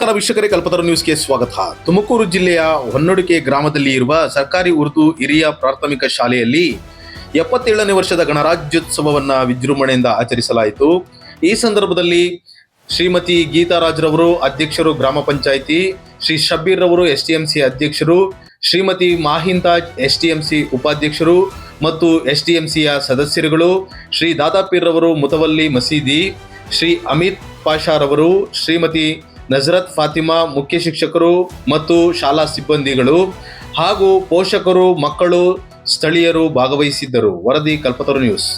ನಮಸ್ಕಾರ ವೀಕ್ಷಕರೇ, ಕಲ್ಪತರು ನ್ಯೂಸ್ಗೆ ಸ್ವಾಗತ. ತುಮಕೂರು ಜಿಲ್ಲೆಯ ಹೊನ್ನೊಡಿಕೆ ಗ್ರಾಮದಲ್ಲಿ ಇರುವ ಸರ್ಕಾರಿ ಉರ್ದು ಹಿರಿಯ ಪ್ರಾಥಮಿಕ ಶಾಲೆಯಲ್ಲಿ ಎಪ್ಪತ್ತೇಳನೇ ವರ್ಷದ ಗಣರಾಜ್ಯೋತ್ಸವವನ್ನು ವಿಜೃಂಭಣೆಯಿಂದ ಆಚರಿಸಲಾಯಿತು. ಈ ಸಂದರ್ಭದಲ್ಲಿ ಶ್ರೀಮತಿ ಗೀತಾರಾಜ್ರವರು, ಅಧ್ಯಕ್ಷರು ಗ್ರಾಮ ಪಂಚಾಯಿತಿ, ಶ್ರೀ ಶಬ್ಬೀರ್ ರವರು ಎಸ್ ಸಿ ಅಧ್ಯಕ್ಷರು, Shrimati Mahintaj S T M C ಉಪಾಧ್ಯಕ್ಷರು ಮತ್ತು ಎಸ್ ಟಿ ಎಂ ಸಿಯ ಸದಸ್ಯರುಗಳು, ಶ್ರೀ ದಾದಾಪೀರ್ ರವರು ಮುತವಲ್ಲಿ ಮಸೀದಿ, ಶ್ರೀ ಅಮಿತ್ ಪಾಷಾರವರು, ಶ್ರೀಮತಿ ನಜರತ್, ಫಾತಿಮಾ, ಮುಖ್ಯ ಶಿಕ್ಷಕರು ಮತ್ತು ಶಾಲಾ ಸಿಬ್ಬಂದಿಗಳು ಹಾಗೂ ಪೋಷಕರು, ಮಕ್ಕಳು, ಸ್ಥಳೀಯರು ಭಾಗವಹಿಸಿದ್ದರು. ವರದಿ, ಕಲ್ಪತರು ನ್ಯೂಸ್.